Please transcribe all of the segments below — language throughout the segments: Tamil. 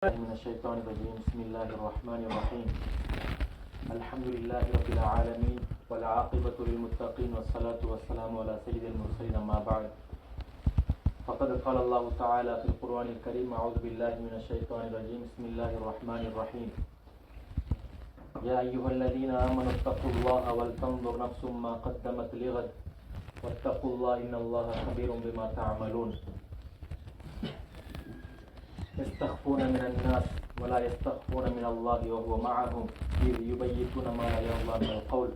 من الشيطان الرجيم. بسم الله الرحمن الرحيم. الحمد لله رب العالمين والعاقبة للمتقين والصلاة والسلام على سيد المرسلين أما بعد. فقد قال الله تعالى في القرآن الكريم أعوذ بالله من الشيطان الرجيم. بسم الله الرحمن الرحيم. يا أيها الذين آمنوا اتقوا الله ولتنظر نفس ما قدمت لغد واتقوا الله إن الله خبير بما تعملون. يستخفون من الناس ولا يستخفون من الله وهو معهم إذ يبيتون ما لا يرضى من القول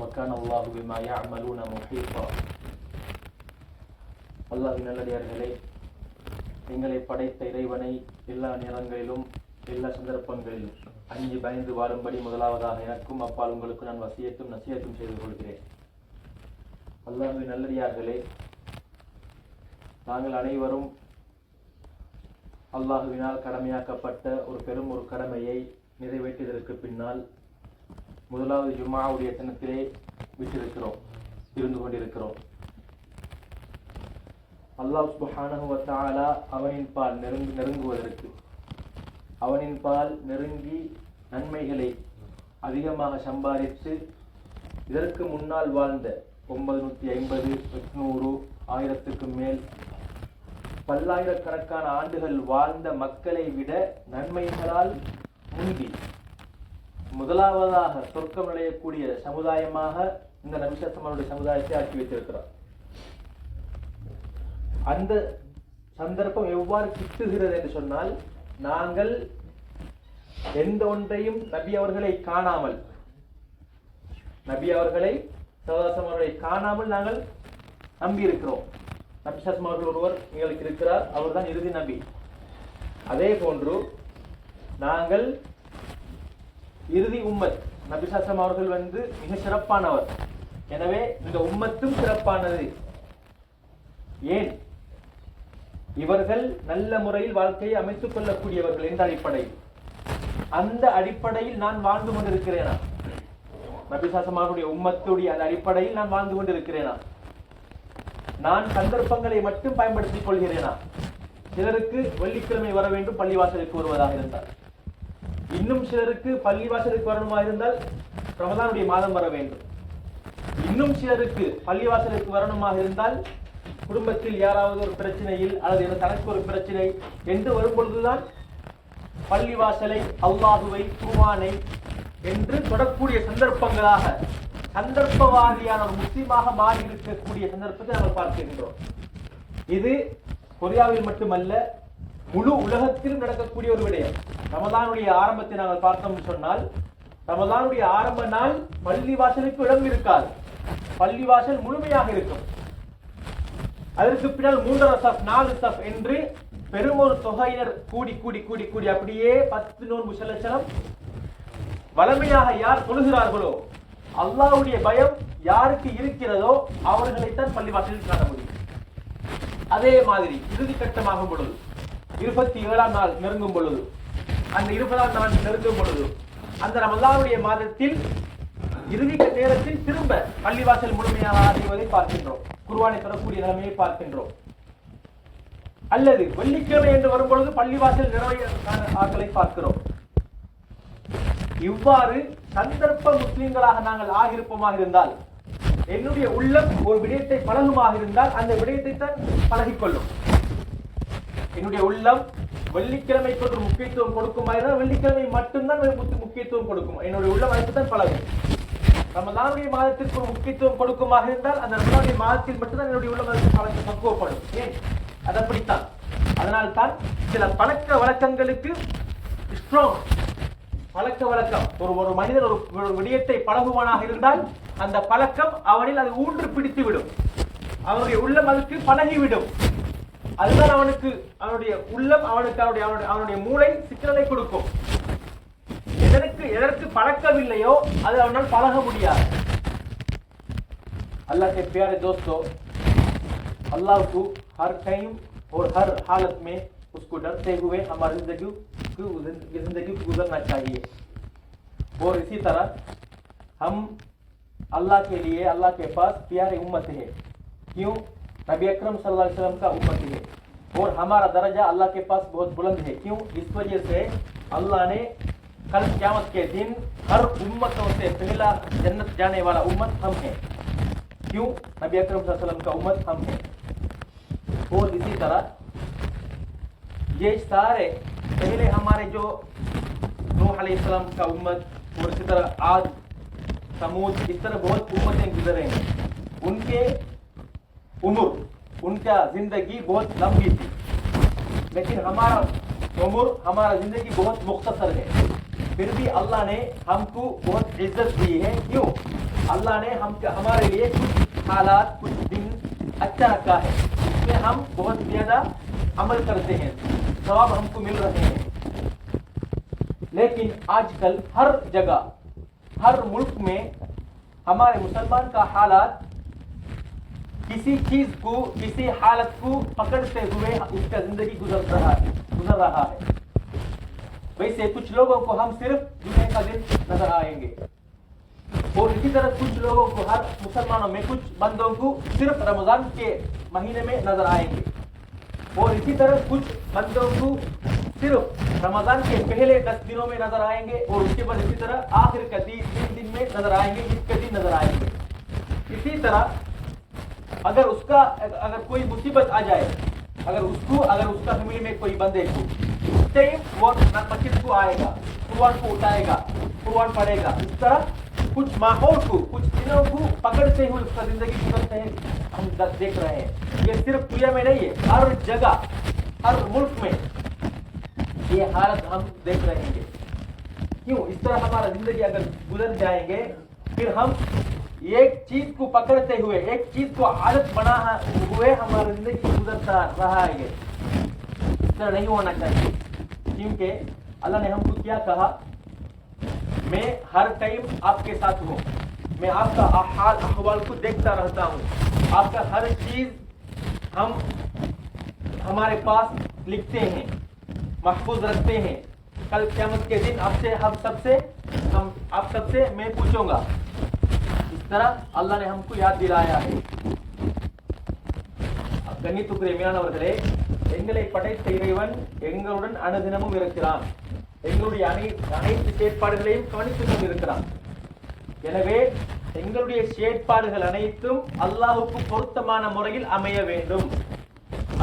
وكان الله بما يعملون محيطا அல்லாஹ் நல்லடியார்களே எங்களை படைத்த இறைவனை எல்லா நேரங்களிலும் எல்லா சந்தர்ப்பங்களிலும் அஞ்சு பயந்து வாழும்படி முதலாவதாக எனக்கும் அப்பால் உங்களுக்கு நான் வசியத்தும் நசியத்தும் செய்து கொள்கிறேன் அல்லாஹுவின் நல்லடியார்களே நாங்கள் அனைவரும் அல்லாஹுவினால் கடமையாக்கப்பட்ட ஒரு பெரும் ஒரு கடமையை நிறைவேற்றியதற்கு பின்னால் முதலாவது ஜும்மாவுடைய தினத்திலே விட்டிருக்கிறோம் இருந்து கொண்டிருக்கிறோம். அல்லாஹ் சுப்ஹானஹு அவனின் பால் நெருங்கு நெருங்குவதற்கு அவனின் பால் நெருங்கி நன்மைகளை அதிகமாக சம்பாதித்து இதற்கு முன்னால் வாழ்ந்த ஒன்பது நூற்றி ஐம்பது எட்நூறு ஆயிரத்துக்கு மேல் பல்லாயிரக்கணக்கான ஆண்டுகள் வாழ்ந்த மக்களை விட நன்மைகளால் முந்தி முதலாவதாக சொர்க்கம் நுழையக்கூடிய சமுதாயமாக இந்த நபிசத்தமனுடைய சமுதாயத்தை ஆக்கி வைத்திருக்கிறார். அந்த சந்தர்ப்பம் எவ்வாறு கிட்டுகிறது என்று சொன்னால் நாங்கள் எந்த ஒன்றையும் நபி அவர்களை காணாமல் நபி அவர்களை சதாசம் அவர்களை காணாமல் நாங்கள் நம்பி இருக்கிறோம் ஒருவர் எங்களுக்கு இருக்கிறார். அவர்தான் இறுதி நபி. அதே போன்று நாங்கள் இறுதி உம்மத் நபிசாசம் அவர்கள் வந்து மிக சிறப்பானவர். எனவே இந்த உம்மத்தும் சிறப்பானது. ஏன்? இவர்கள் நல்ல முறையில் வாழ்க்கையை அமைத்துக் கொள்ளக்கூடியவர்கள் என்ற அடிப்படையில். அந்த அடிப்படையில் நான் வாழ்ந்து கொண்டிருக்கிறேனா? நபிசாசமாருடைய உம்மத்துடைய அந்த அடிப்படையில் நான் வாழ்ந்து கொண்டிருக்கிறேனா? நான் சந்தர்ப்பங்களை மட்டும் பயன்படுத்திக் கொள்கிறேனா? சிலருக்கு வெள்ளிக்கிழமை வர வேண்டும் பள்ளிவாசலுக்கு வருவதாக இருந்தால். இன்னும் சிலருக்கு பள்ளிவாசலுக்கு வரணுமா இருந்தால் ரமதானுடைய மாதம் வர வேண்டும். இன்னும் சிலருக்கு பள்ளிவாசலுக்கு வரணுமாக இருந்தால் குடும்பத்தில் யாராவது ஒரு பிரச்சனையில் அல்லது தனக்கு ஒரு பிரச்சனை என்று வரும்பொழுதுதான் பள்ளிவாசலை அல்லாஹுவை குருவானை என்று தொடக்கூடிய சந்தர்ப்பங்களாக சந்தர்ப்பவாதியான ஒரு முஸ்லீமாக மாறி இருக்கக்கூடிய சந்தர்ப்பத்தை நாங்கள் பார்க்கின்றோம். இது கொரியாவில் மட்டுமல்ல முழு உலகத்திலும் நடக்கக்கூடிய ஒரு விடயம். ரமதானுடைய ஆரம்பத்தை நாங்கள் பார்த்தோம்னு சொன்னால் ரமதானுடைய ஆரம்ப நாள் பள்ளிவாசலுக்கு இடம் இருக்காது பள்ளிவாசல் முழுமையாக இருக்கும். அதற்கு பின்னால் மூன்றரை சப் நாலு சப் என்று பெரும் ஒரு தொகையினர் கூடி கூடி கூடி கூடி அப்படியே பத்து நூறு முசலட்சணம் வளமையாக யார் தொழுகிறார்களோ அல்லாவுடைய பயம் யாருக்கு இருக்கிறதோ அவர்களைத்தான் பள்ளிவாசலில் காண முடியும். அதே மாதிரி இறுதி கட்டமாகும் பொழுது இருபத்தி ஏழாம் நாள் நெருங்கும் பொழுது அந்த இருபதாம் நாள் நெருங்கும் பொழுது அந்த ரமலானுடைய மாதத்தில் இறுதி நேரத்தில் திரும்ப பள்ளிவாசல் முழுமையாக அறிவதை பார்க்கின்றோம். குருவானை தரக்கூடிய நிலைமையை பார்க்கின்றோம். அல்லது வெள்ளிக்கிழமை என்று வரும்பொழுது பள்ளிவாசல் நிறைய ஆட்களை பார்க்கிறோம். இவ்வாறு சந்தர்ப்ப முஸ்லிம்களாக நாங்கள் ஆகிருப்போமாக இருந்தால் என்னுடைய உள்ளம் ஒரு விடயத்தை பழகுமாக இருந்தால் அந்த விடயத்தை தான் பழகிக்கொள்ளும் என்னுடைய உள்ளம் வெள்ளிக்கிழமைக்கு ஒரு முக்கியத்துவம் கொடுக்கும் இருந்தால் வெள்ளிக்கிழமை மட்டும்தான் முக்கியத்துவம் கொடுக்கும். என்னுடைய உள்ளம் அதுக்கு தான் பழகும். ரமதானுடைய மாதத்திற்கு ஒரு முக்கியத்துவம் கொடுக்குமாக இருந்தால் அந்த ரமதானுடைய மாதத்தில் மட்டும்தான் என்னுடைய உள்ளம் அதற்கு பழக்க பக்குவப்படும். ஏன்? அது அப்படித்தான். அதனால் தான் சில பழக்க வழக்கங்களுக்கு ஸ்ட்ராங் பழக்க வழக்கம் ஒரு ஒரு மனிதன் ஒரு விடயத்தை பழகுவானாக இருந்தால் அந்த பழக்கம் அவனில் அது ஊன்று பிடித்து விடும் அவனுடைய உள்ளம் அதுக்கு பழகிவிடும் அதுதான் அவனுக்கு அவனுடைய உள்ளம் அவனுக்கு அவனுடைய அவனுடைய அவனுடைய மூளை சிக்கலை கொடுக்கும் எதற்கு எதற்கு பழக்கவில்லையோ அது அவனால் பழக முடியாது अल्लाह के प्यारे दोस्तों अल्लाह को हर टाइम और हर हालत में उसको डरते हुए हमारी ज़िंदगी ज़िंदगी गुजरना चाहिए। और इसी तरह हम अल्लाह के लिए, अल्लाह के पास प्यारे उम्मत है। क्यों? नबी अकरम सल्लल्लाहु वसल्लम का उम्मत है। और हमारा दर्जा अल्लाह के पास बहुत बुलंद है। क्यों? इस वजह से अल्लाह ने कल क्यामत के दिन हर उम्मतों से पहला जन्नत जाने वाला उम्मत हम हैं। क्यों? नबी अकरम का उम्मत हम हैं। और इसी तरह ये सारे पहले हमारे जो अलैहिस्सलाम का उम्मत और इसी तरह आज समूद, इस तरह बहुत उम्मतें गुजरे हैं। उनके उम्र, उनका ज़िंदगी बहुत लंबी थी। लेकिन हमारा उम्र, हमारा ज़िंदगी बहुत मुख्तसर है। फिर भी अल्लाह ने हमको बहुत इज़्ज़त दी है। क्यों? अल्लाह ने हम हमारे लिए कुछ हालात, कुछ दिन अच्छा रखा है। इसमें हम बहुत ज़्यादा अमल करते हैं। सवाब हमको मिल रहे हैं। लेकिन आजकल हर जगह, हर मुल्क में हमारे मुसलमान का हालात किसी चीज़ को, किसी हालत को पकड़ते हुए उसका ज़िंदगी गुजर रहा है, गुजर रहा है। वैसे कुछ लोगों को हम सिर्फ़ जुमे का दिन नज़र आएँगे। और इसी तरह कुछ लोगों को हर मुसलमानों में कुछ बंदों को सिर्फ़ रमज़ान के महीने में नज़र आएँगे। और इसी तरह कुछ बंदों को सिर्फ़ रमज़ान के पहले दस दिनों में नज़र आएँगे और उसके बाद इसी तरह आखिर का तीन दिन में नज़र आएँगे ईद के नज़र आएँगे। इसी तरह अगर उसका, अगर कोई मुसीबत आ जाए, अगर उसको, अगर उसका फैमिली में कोई बंदे को उस टाइम वो मस्जिद को आएगा, कुर्बान को उठाएगा, कुर्बान पड़ेगा इस तरह कुछ माहौल को, कुछ दिनों को पकड़ते हुए उसका ज़िंदगी गुजरते हैं। हम देख रहे हैं। ये सिर्फ़ दुनिया में नहीं है हर जगह, हर मुल्क में ये हालत हम देख रहे हैं। क्यों? इस तरह हमारा ज़िंदगी अगर गुजर जाएँगे, फिर हम एक चीज़ को पकड़ते हुए, एक चीज़ को आदत बना हुए हमारा ज़िंदगी गुजरता रहा है। इस तरह नहीं होना चाहिए। क्योंकि अल्लाह ने हमको क्या कहा? मैं हर टाइम आपके साथ हूँ। मैं आपका हाल, अहवाल को देखता रहता हूँ। आपका हर चीज हम हमारे पास लिखते हैं महफूज रखते हैं कल क़यामत के दिन आपसे हम सबसे हम आप सबसे मैं पूछूंगा इस तरह अल्लाह ने हमको याद दिलाया है கண்ணியத்துக்குரியமையானவர்களே எங்களை படைத்த இறைவன் எங்களுடன் அனுதினமும் இருக்கிறான் எங்களுடைய அனை அனைத்து செயற்பாடுகளையும் கவனித்துக் கொண்டிருக்கிறான் எனவே எங்களுடைய செயற்பாடுகள் அனைத்தும் அல்லாஹுக்கு பொருத்தமான முறையில் அமைய வேண்டும்.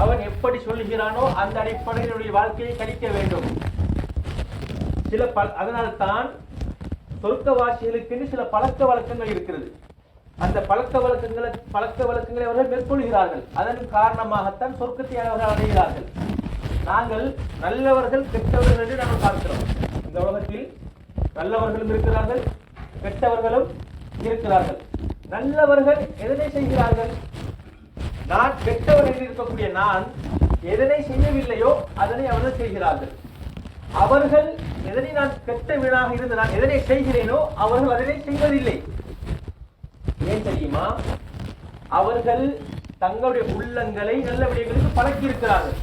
அவன் எப்படி சொல்லுகிறானோ அந்த அடிப்படையில் வாழ்க்கையை கழிக்க வேண்டும். சில ப அதனால்தான் சொர்க்கவாசிகளுக்கு சில பழக்க வழக்கங்கள் இருக்கிறது. அந்த பழக்க வழக்கங்களை பழக்க வழக்கங்களை அவர்கள் மேற்கொள்கிறார்கள். அதன் காரணமாகத்தான் சொர்க்கத்தை அவர்கள் அடைகிறார்கள். நாங்கள் நல்லவர்கள் கெட்டவர்கள் என்று நாங்கள் பார்க்கிறோம். இந்த உலகத்தில் நல்லவர்களும் இருக்கிறார்கள் கெட்டவர்களும் இருக்கிறார்கள். நல்லவர்கள் எதனை செய்கிறார்கள்? நான் கெட்டவர் என்று இருக்கக்கூடிய நான் எதனை செய்யவில்லையோ அதனை அவர்கள் செய்கிறார்கள். அவர்கள் எதனை நான் கெட்ட வீணாக இருந்து நான் எதனை செய்கிறேனோ அவர்கள் அதனை செய்வதில்லை. ஏன் தெரியுமா? அவர்கள் தங்களுடைய உள்ளங்களை நல்ல விடயங்களுக்கு பழக்கி இருக்கிறார்கள்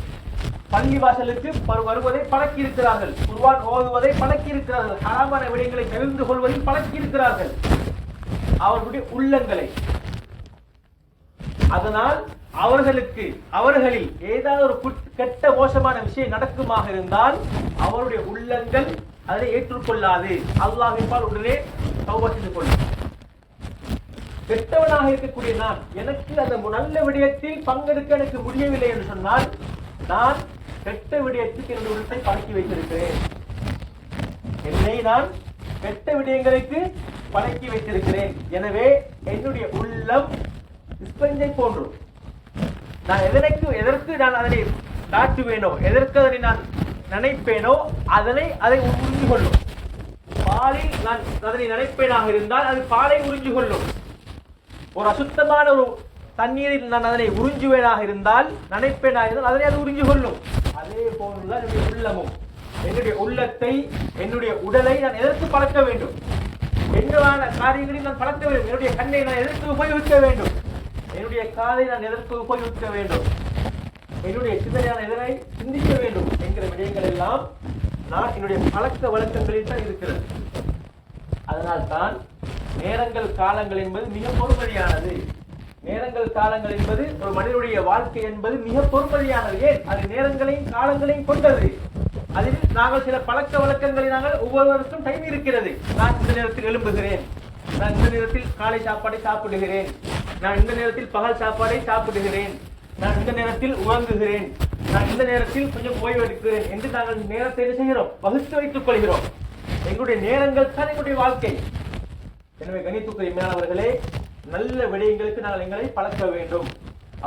பள்ளி வாசலுக்கு வருவதை பழக்கியிருக்கிறார்கள். இருக்கிறார்கள் ஓதுவதை பழக்கியிருக்கிறார்கள். ஹராமான விடயங்களை தவிர்த்து கொள்வதில் பழக்கியிருக்கிறார்கள். அவர்களுடைய உள்ளங்களை. அதனால் அவர்களுக்கு அவர்களில் ஏதாவது ஒரு குட்- கெட்ட மோசமான விஷயம் நடக்குமாக இருந்தால் அவருடைய உள்ளங்கள் அதை ஏற்றுக்கொள்ளாது. அல்லாஹிப்பால் உடனே தௌபா கொள்ளும் கெட்டவனாக இருக்கக்கூடிய நான் எனக்கு அந்த நல்ல விடயத்தில் பங்கெடுக்க எனக்கு முடியவில்லை என்று சொன்னால் நான் கெட்ட விடயத்துக்கு என்னுடைய உள்ளத்தை பழக்கி வைத்திருக்கிறேன். என்னை நான் கெட்ட விடயங்களுக்கு பழக்கி வைத்திருக்கிறேன். எனவே என்னுடைய உள்ளம் ஸ்பஞ்சை போன்று நான் எதற்கு எதற்கு நான் அதனை காட்டுவேனோ எதற்கு அதனை நான் நினைப்பேனோ அதனை அதை உறிஞ்சு கொள்ளும் பாலில் நான் அதனை நினைப்பேனாக இருந்தால் அது பாலை உறிஞ்சு கொள்ளும் ஒரு அசுத்தமான ஒரு தண்ணீரில் நான் அதனை உறிஞ்சுவேனாக இருந்தால் நினைப்பேனாக இருந்தால் அதனை அது உறிஞ்சு கொள்ளும் அதே போன்றுதான் என்னுடைய உள்ளமும். என்னுடைய உள்ளத்தை என்னுடைய உடலை நான் எதற்கு பழக்க வேண்டும்? என்னவான காரியங்களையும் நான் பழக்க வேண்டும்? என்னுடைய கண்ணை நான் எதற்கு உபயோகிக்க வேண்டும்? என்னுடைய காலை நான் எதற்கு உபயோகிக்க வேண்டும்? என்னுடைய சிந்தனையான எதனை சிந்திக்க வேண்டும்? என்கிற விடயங்கள் எல்லாம் நான் என்னுடைய பழக்க வழக்கங்களில் தான் இருக்கிறது. அதனால்தான் நேரங்கள் காலங்கள் என்பது மிக பொறுமதியானது. நேரங்கள் காலங்கள் என்பது ஒரு மனிதனுடைய வாழ்க்கை என்பது மிக பொறுமதியானது. ஏன்? அது நேரங்களையும் காலங்களையும் கொண்டது. அதில் நாங்கள் சில பழக்க வழக்கங்களை நாங்கள் ஒவ்வொருவருக்கும் டைம் இருக்கிறது. நான் இந்த நேரத்தில் எழும்புகிறேன். நான் இந்த நேரத்தில் காலை சாப்பாடை சாப்பிடுகிறேன். நான் இந்த நேரத்தில் பகல் சாப்பாடை சாப்பிடுகிறேன். நான் இந்த நேரத்தில் உறங்குகிறேன். நான் இந்த நேரத்தில் கொஞ்சம் ஓய்வு எடுக்கிறேன் என்று நாங்கள் நேரத்தை என்ன செய்கிறோம்? வகுத்து வைத்துக் கொள்கிறோம். எங்களுடைய நேரங்கள் தான் எங்களுடைய வாழ்க்கை. எனவே கணித்துக்குரிய மேலாளர்களே நல்ல விடயங்களுக்கு நாங்கள் எங்களை பழக்க வேண்டும்.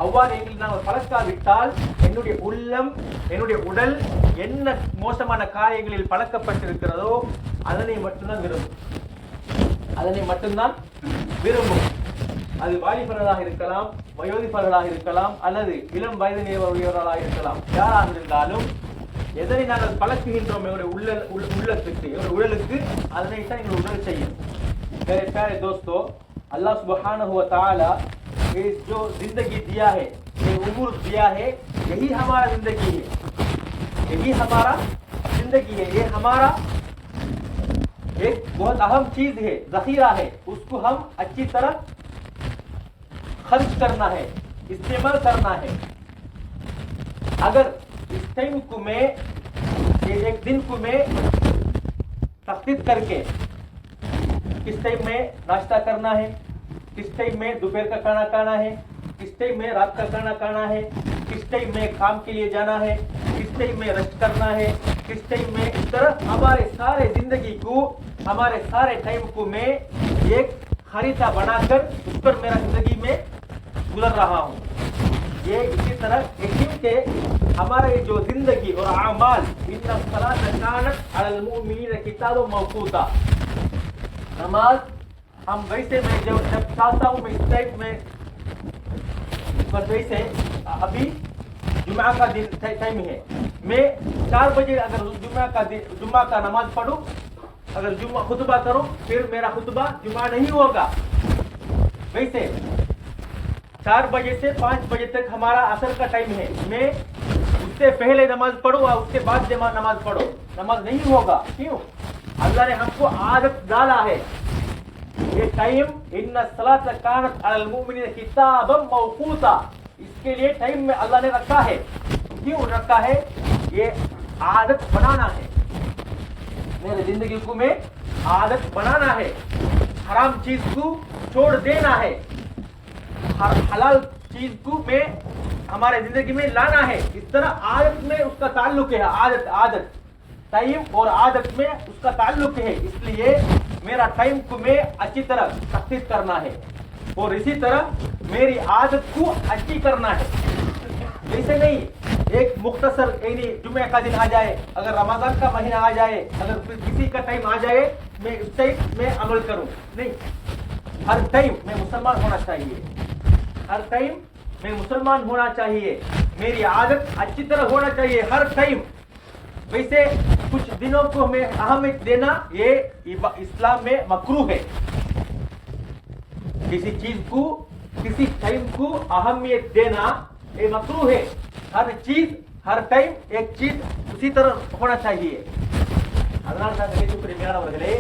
அவ்வாறு எங்களை நாங்கள் பழக்காவிட்டால் என்னுடைய உள்ளம் என்னுடைய உடல் என்ன மோசமான காரியங்களில் பழக்கப்பட்டிருக்கிறதோ அதனை மட்டும்தான் விரும்பும். அதனை மட்டும்தான் விரும்பும். அது வாலிபர்களாக இருக்கலாம் வயோதிபர்களாக இருக்கலாம் அல்லது இளம் வயது உடையவர்களாக இருக்கலாம். யாராக இருந்தாலும் எதனை நாங்கள் பழக்குகின்றோம் எங்களுடைய உள்ள உள்ளத்துக்கு எங்களுடைய உடலுக்கு அதனை தான் எங்களுடைய உடல் செய்யும். வேற பேரை தோஸ்தோ अल्लाह सुबहान जो ज़िंदगी दिया है, ये उम्र दिया है, यही हमारा ज़िंदगी है। यही हमारा ज़िंदगी है, ये हमारा एक बहुत अहम चीज़ है, जखीरा है। उसको हम अच्छी तरह खर्च करना है, इस्तेमाल करना है। अगर इस टाइम को मैं एक दिन को मैं तख्तीत करके किस टाइम में नाश्ता करना है, किस टाइम में दोपहर का खाना खाना है, किस टाइम में रात का खाना खाना है, किस टाइम में काम के लिए जाना है, किस टाइम में रेस्ट करना है, किस टाइम में इस तरह हमारे सारे ज़िंदगी को, हमारे सारे टाइम को मैं एक खरीदा बनाकर उस पर मेरा ज़िंदगी में गुजर रहा हूँ। ये इसी तरह के हमारा जो ज़िंदगी और अमाल किताब मौकूता नमाज़, हम वैसे मैं जब जब चाहता हूँ, मैं इस टाइप में बस वैसे, अभी जुमा का दिन टाइम है। मैं चार बजे अगर जुमा का दिन जुमा का नमाज़ पढ़ूं, अगर जुमा खुतबा करूँ, फिर मेरा खुतबा जुमा नहीं होगा। वैसे, चार बजे से पाँच बजे तक हमारा असर का टाइम है। मैं उससे पहले नमाज़ पढ़ो और उसके बाद नमाज़ पढ़ो। नमाज़ नहीं होगा। क्यों? अल्लाह ने हमको आदत डाला है। ये टाइम इन सलात कानत मौकूता इसके लिए टाइम में अल्लाह ने रखा है। क्यों रखा है? ये आदत बनाना है। मेरे ज़िंदगी को में आदत बनाना है। हराम चीज़ को छोड़ देना है। हर हलाल चीज़ को में हमारे ज़िंदगी में लाना है। इस तरह आदत में उसका ताल्लुक है। आदत आदत। टाइम और आदत में उसका ताल्लुक है। इसलिए मेरा टाइम को मैं अच्छी तरह तख्तीस करना है। और इसी तरह मेरी आदत को अच्छी करना है। ऐसे नहीं, एक मुख्तसर, यानी जुमे का दिन आ जाए, अगर रमज़ान का महीना आ जाए, अगर किसी का टाइम आ जाए, मैं उस टाइम में अमल करूँ। नहीं, हर टाइम मैं मुसलमान होना चाहिए। हर टाइम मैं मुसलमान होना चाहिए। मेरी आदत अच्छी तरह होना चाहिए। हर टाइम। वैसे कुछ दिनों को हमें अहमियत देना ये इबा- इस्लाम में मकरू है किसी चीज को किसी टाइम को अहमियत देना ये मकरू है हर चीज हर टाइम एक चीज उसी तरह होना चाहिए அதனால தான் நினைக்கக்கூடிய மேலானவர்களே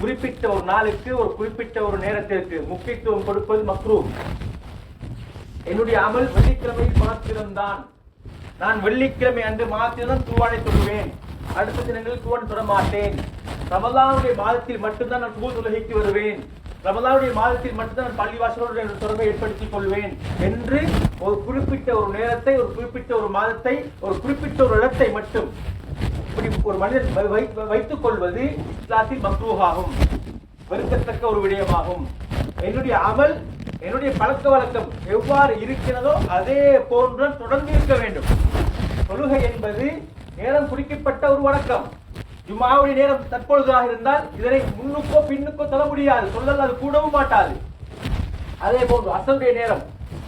குறிப்பிட்ட ஒரு நாளுக்கு ஒரு குறிப்பிட்ட ஒரு நேரத்திற்கு முக்கியத்துவம் கொடுப்பது மக்ரூ என்னுடைய அமல் வெள்ளிக்கிழமை மாத்திரம்தான் நான் வெள்ளிக்கிழமை அன்று மாத்திரம் தூவானை தொடுவேன் அடுத்த தினங்களில் தூவானை தொட மாட்டேன் ரமலானுடைய மாதத்தில் மட்டும்தான் நான் தூள் உலகிக்கு வருவேன். ரமலானுடைய மாதத்தில் மட்டும்தான் நான் பள்ளிவாசலோடு தொடர்பை ஏற்படுத்திக் கொள்வேன் என்று ஒரு குறிப்பிட்ட ஒரு நேரத்தை ஒரு குறிப்பிட்ட ஒரு மாதத்தை ஒரு குறிப்பிட்ட ஒரு இடத்தை மட்டும் இப்படி ஒரு மனிதன் வை- வைத்துக் கொள்வது இஸ்லாத்தில் மக்ரூஹாகும். வெறுக்கத்தக்க ஒரு விடயமாகும். என்னுடைய அமல் என்னுடைய பழக்க வழக்கம் எவ்வாறு இருக்கிறதோ அதே போன்று தொடர்ந்து இருக்க வேண்டும். தொழுகை என்பது நேரம் குறிக்கப்பட்ட ஒரு வழக்கம் ஜும்மாவுடைய நேரம் தற்பொழுதாக இருந்தால் இதனை முன்னுக்கோ பின்னுக்கோ சொல்ல முடியாது. சொல்லல் அது கூடவும் மாட்டாது. அதே போன்று அசருடைய நேரம்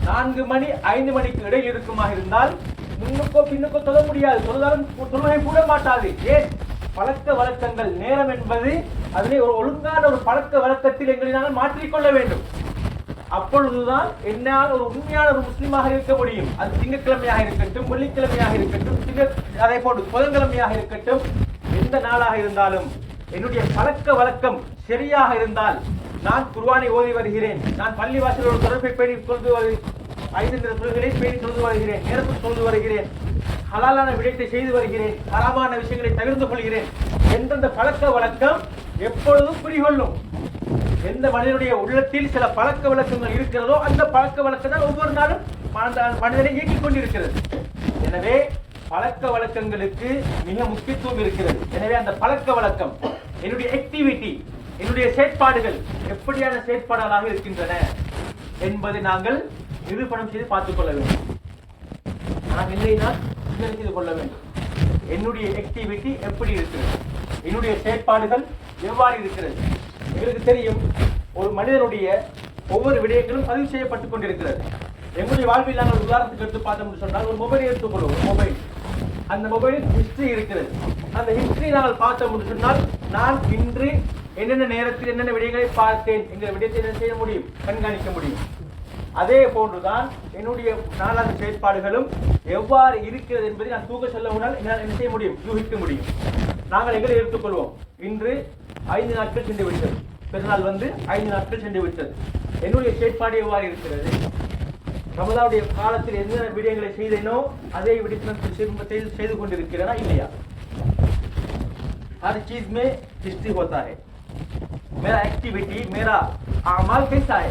நான்கு மணி ஐந்து மணிக்கு இடையில் இருக்குமாக இருந்தால் முன்னுக்கோ பின்னுக்கோ சொல்ல முடியாது. சொல்லாலும் தொழுகை கூட மாட்டாது. ஏன்? பழக்க வழக்கங்கள் நேரம் என்பது அதனை ஒரு ஒழுங்கான ஒரு பழக்க வழக்கத்தில் எங்களை நாங்கள் மாற்றிக்கொள்ள வேண்டும். அப்பொழுதுதான் என்னால் ஒரு உண்மையான ஒரு முஸ்லீமாக இருக்க முடியும். அது திங்கட்கிழமையாக இருக்கட்டும் வெள்ளிக்கிழமையாக இருக்கட்டும் திங்க அதே போன்று புதன்கிழமையாக இருக்கட்டும் எந்த நாளாக இருந்தாலும் என்னுடைய பழக்க வழக்கம் சரியாக இருந்தால் நான் குர்வானை ஓதி வருகிறேன். நான் பள்ளிவாசலோட தொடர்பை பேணி கொண்டு வரு- ஐந்து நிற தொழுகளை பேணி தொழுது வருகிறேன் நேரத்தில் தொழுது வருகிறேன் ஹலாலான விடயத்தை செய்து வருகிறேன் ஹராமான விஷயங்களை தவிர்த்து கொள்கிறேன் எந்தெந்த பழக்க வழக்கம் எப்பொழுதும் குறிகொள்ளும் எந்த மனிதனுடைய உள்ளத்தில் சில பழக்க வழக்கங்கள் இருக்கிறதோ அந்த பழக்க வழக்கம் ஒவ்வொரு நாளும் மனிதனை இயக்கிக் கொண்டிருக்கிறது. எனவே பழக்க வழக்கங்களுக்கு மிக முக்கியத்துவம் இருக்கிறது. எனவே அந்த பழக்க வழக்கம் என்னுடைய ஆக்டிவிட்டி என்னுடைய செயற்பாடுகள் எப்படியான செயற்பாடுகளாக இருக்கின்றன என்பதை நாங்கள் நிரூபணம் செய்து பார்த்துக் கொள்ள வேண்டும். நான் இல்லைனா செய்து கொள்ள வேண்டும். என்னுடைய ஆக்டிவிட்டி எப்படி இருக்கிறது? என்னுடைய செயற்பாடுகள் எவ்வாறு இருக்கிறது? எங்களுக்கு தெரியும் ஒரு மனிதனுடைய ஒவ்வொரு விடயங்களும் பதிவு செய்யப்பட்டுக் கொண்டிருக்கிறது. எங்களுடைய வாழ்வில் நாங்கள் உதாரணத்துக்கு எடுத்து பார்த்தோம்னு சொன்னால் ஒரு மொபைல் எடுத்துக்கொள்வோம் மொபைல் அந்த மொபைலில் ஹிஸ்டரி இருக்கிறது. அந்த ஹிஸ்டரி நாங்கள் பார்த்தோம்னு சொன்னால் நான் இன்று என்னென்ன நேரத்தில் என்னென்ன விடயங்களை பார்த்தேன் எங்கள் விடயத்தை என்ன செய்ய முடியும் கண்காணிக்க முடியும். அதே போன்றுதான் என்னுடைய நாளாந்த செயற்பாடுகளும் எவ்வாறு இருக்கிறது என்பதை நான் தூக்க சொல்ல உடனால் என்னால் என்ன செய்ய முடியும் யூகிக்க முடியும். நாங்கள் எங்களை எடுத்துக்கொள்வோம் இன்று ஐந்து நாட்கள் சென்று விட்டது பெருநாள் வந்து ஐந்து நாட்கள் சென்று விட்டது என்னுடைய செயற்பாடு எவ்வாறு இருக்கிறது ரமதாவுடைய காலத்தில் என்னென்ன விடயங்களை செய்தேனோ அதே விடயத்தை நான் திரும்ப செய்து செய்து கொண்டிருக்கிறேனா இல்லையா हर चीज में हिस्ट्री होता है मेरा एक्टिविटी मेरा अमाल कैसा है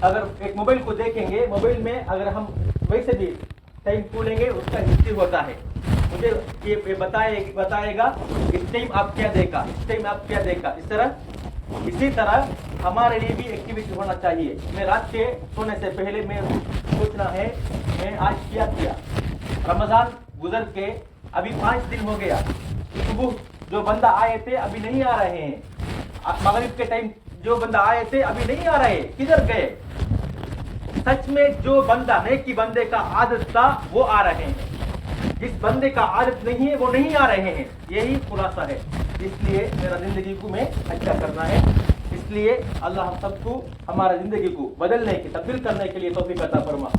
अगर एक मोबाइल को देखेंगे मोबाइल में अगर हम वैसे भी टाइम खोलेंगे उसका हिस्ट्री होता है मुझे ये बताए, बताएगा इस टाइम आप क्या देखा इस टाइम आप क्या देखा। इस तरह, इसी तरह हमारे लिए भी एक्टिविटी होना चाहिए। मैं रात के सोने से पहले मैं सोचना है, मैं आज क्या किया? रमज़ान गुजर के अभी पाँच दिन हो गया। सुबह जो बंदा आए थे, अभी नहीं आ रहे हैं। मगरिब के टाइम जो बंदा आए थे, अभी नहीं आ रहे। किधर गए? सच में जो बंदा नेकी बंदे का आदत था, वो आ रहे हैं। जिस बंदे का आदत नहीं है, वो नहीं आ रहे हैं। यही खुलासा है। इसलिए मेरा ज़िंदगी को मैं अच्छा करना है। इसलिए अल्लाह हम सबको, हमारा ज़िंदगी को बदलने की, तब्दील करने के लिए तोफ़ी अता फरमा